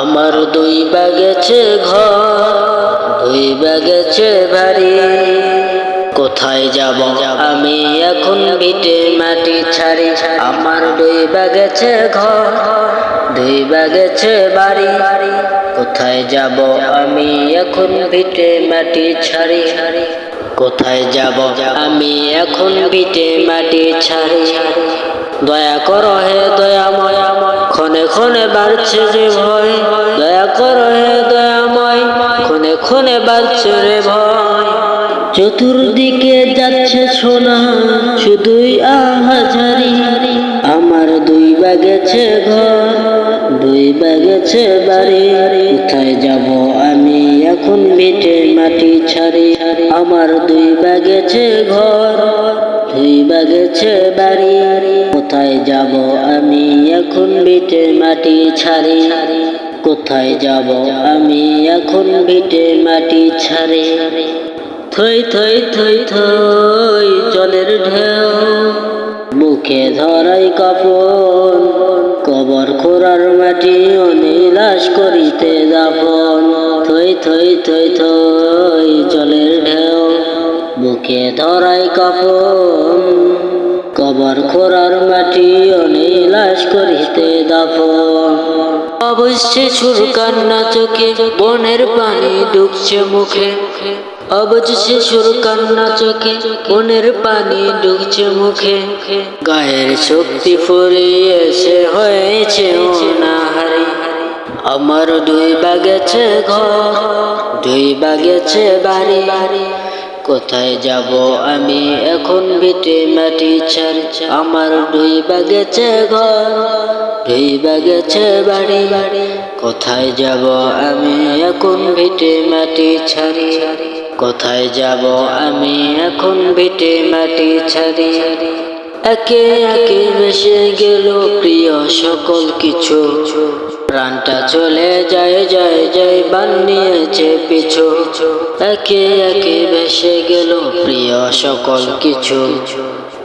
আমার দুই বাগেছে ঘর, দুই বাগেছে বাড়ি। কোথায় যাব আমি এখন ভিটে মাটি ছাড়ি। আমার দুই বাগেছে ঘর, দুই বাগেছে বাড়ি। কোথায় যাব আমি এখন ভিটে মাটি ছাড়ি। কোথায় যাব আমি এখন ভিটে মাটি ছাড়ি। দয়া করো হে দয়া দয়াময় ক্ষণে ক্ষণে বাড়ছে যে ভয়, দয়া করো হে দয়াময়, ক্ষণে ক্ষণে বাড়ছে রে ভয়। চতুর্দিকে যাচ্ছে সোনা, শুধুই আহাজারি, আমার দুই বাগেছে ঘর, দুই বাগেছে বাড়ি। কোথায় যাব আমি এখন ভিটে মাটি ছাড়ি? আমার দুই বাগেছে ঘর, দুই বাগেছে বাড়ি। এখন ভিটে মাটি ছাড়ি, কোথায় যাব আমি এখন ভিটে মাটি ছাড়ি? থই থই থই থই জলের ঢেউ, মুখে ধরাই কাপড় কবর খোরার মাটি অনিলাস করিতে যাপন থই থই থই থই জলের ঢেউ, মুখে ধরাই কাপড় কবর খোরার মাটি অনিলাস করিতে দাফন অবশ্যই সুর কান্না চোখে বনের পানি ডুবছে মুখে। অবজ শিশুর কান্না চোখে বনের পানি ডুবছে মুখে। গায়ের শক্তি ফুরিয়ে এসে হয়েছে অনাহারি। আমার দুই বাগেছে ঘর, দুই বাগেছে বাড়ি বাড়ি। কোথায় যাব আমি? এখন ভিটে মাটি ছাড়। আমার দুই বাগেছে ঘর, দুই বাগেছে বাড়ি বাড়ি। কোথায় যাব আমি? এখন ভিটে মাটি ছাড়ি। কোথায় যাব আমি? এখন ভিটে মাটি ছাড়ি। একে একে ভেসে গেল প্রিয় সকল কিছু। প্রাণটা চলে যায় যায় যায় বানিয়েছে পিছু। একে একে ভেসে গেল প্রিয় সকল কিছু।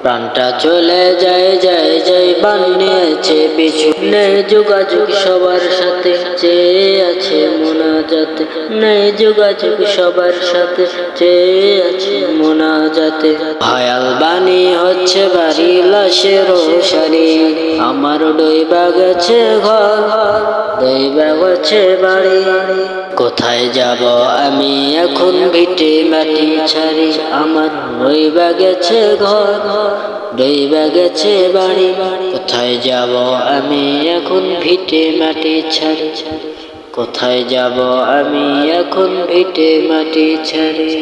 প্রাণটা চলে যায় যায় যায় বানিয়েছে পিছু। নেই যোগাযোগ সবার সাথে চেয়ে আছে মোনাজাতে নেই যোগাযোগ সবার সাথে, চেয়ে আছে মোনাজাতে। ভয়াল বাণী হচ্ছে বাড়ি লাশের সারি আমার ডইবা গেছে ঘর দইবা গেছে বাড়ি। কোথায় যাব আমি এখন ভিটে মাটি ছাড়ি, আমার রইবা গেছে ঘর রইবা গেছে বাড়ি। কোথায় যাব আমি এখন ভিটে মাটি ছাড়ি ছাড়ি। কোথায় যাব আমি এখন ভিটে মাটি ছাড়ি?